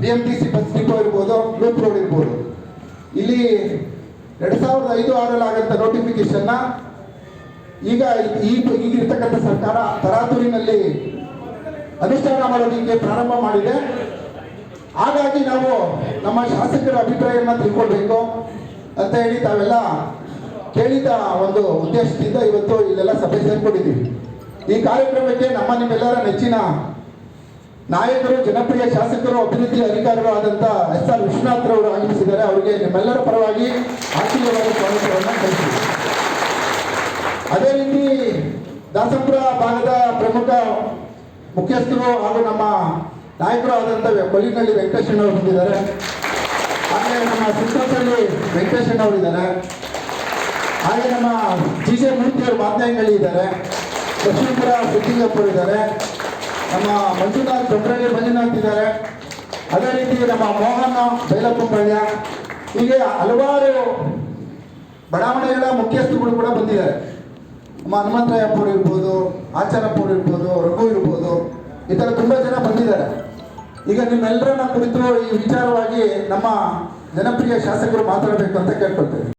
B M T C bus depot ಇರ್ಬೋದು loop road ಇರ್ಬೋದು. ಇಲ್ಲಿ ಎರಡು ಸಾವಿರದ ಐದು ಆರಲ್ಲಿ ಆಗಂತ ನೋಟಿಫಿಕೇಶನ್ನ ಈಗ ಈ ಈಗಿರ್ತಕ್ಕಂಥ ಸರ್ಕಾರ ತರಾತುರಿನಲ್ಲಿ ಅನುಷ್ಠಾನ ಮಾಡೋದಕ್ಕೆ ಪ್ರಾರಂಭ ಮಾಡಿದೆ. ಹಾಗಾಗಿ ನಾವು ನಮ್ಮ ಶಾಸಕರ ಅಭಿಪ್ರಾಯವನ್ನು ತಿಳ್ಕೊಳ್ಬೇಕು ಅಂತ ಹೇಳಿ ತಾವೆಲ್ಲ ಕೇಳಿದ ಒಂದು ಉದ್ದೇಶದಿಂದ ಇವತ್ತು ಇಲ್ಲೆಲ್ಲ ಸಭೆ ಸೇರ್ಕೊಂಡಿದ್ದೀವಿ. ಈ ಕಾರ್ಯಕ್ರಮಕ್ಕೆ ನಮ್ಮ ನಿಮ್ಮೆಲ್ಲರ ನೆಚ್ಚಿನ ನಾಯಕರು, ಜನಪ್ರಿಯ ಶಾಸಕರು, ಅಭಿವೃದ್ಧಿ ಅಧಿಕಾರಿಗಳು ಆದಂತ ಎಸ್ ಆರ್ ವಿಶ್ವನಾಥ್ರವರು ಆಗಮಿಸಿದ್ದಾರೆ. ಅವರಿಗೆ ನಿಮ್ಮೆಲ್ಲರ ಪರವಾಗಿ ಆಶೀರ್ವಾದ ಸ್ವಾಗತವನ್ನು ಕಳಿಸಿ ಅದೇ ರೀತಿ ದಾಸಪುರ ಭಾಗದ ಪ್ರಮುಖ ಮುಖ್ಯಸ್ಥರು ಹಾಗೂ ನಮ್ಮ ನಾಯಕರು ಆದಂಥ ವೆಂಕಟೇಶಣ್ಣ ಅವರು ಬಂದಿದ್ದಾರೆ ಹಾಗೆ ನಮ್ಮ ಸಿಂಧಲ್ಲಿ ವೆಂಕಟೇಶಣ್ಣ ಅವರು ಇದ್ದಾರೆ. ಹಾಗೆ ನಮ್ಮ ಜಿ ಜೆ ಮೂರ್ತಿಯವರು ಅವರು ಇದ್ದಾರೆ. ಲಕ್ಷ್ಮೀಪುರ ಸಿದ್ದಿಂಗಪ್ಪರು ಇದ್ದಾರೆ. ನಮ್ಮ ಮಂಜುನಾಥ್ ಕೊಟ್ರಲ್ಲಿ ಮಂಜುನಾಥ್ ಇದ್ದಾರೆ ಅದೇ ರೀತಿ ನಮ್ಮ ಮೋಹನ ಬೈಲಪ್ಪಂಬಳ್ಯ ಹೀಗೆ ಹಲವಾರು ಬಡಾವಣೆಗಳ ಮುಖ್ಯಸ್ಥರುಗಳು ಕೂಡ ಬಂದಿದ್ದಾರೆ. ನಮ್ಮ ಹನುಮಂತರಾಯಪ್ಪರು ಇರ್ಬೋದು ಆಚಾರಪ್ಪರು ಇರ್ಬೋದು, ರಘು ಇರ್ಬೋದು, ಈ ಥರ ತುಂಬ ಜನ ಬಂದಿದ್ದಾರೆ. ಈಗ ನಿಮ್ಮೆಲ್ಲರನ್ನ ಕುರಿತು ಈ ವಿಚಾರವಾಗಿ ನಮ್ಮ ಜನಪ್ರಿಯ ಶಾಸಕರು ಮಾತಾಡಬೇಕು ಅಂತ ಕೇಳ್ಕೊಳ್ತೇವೆ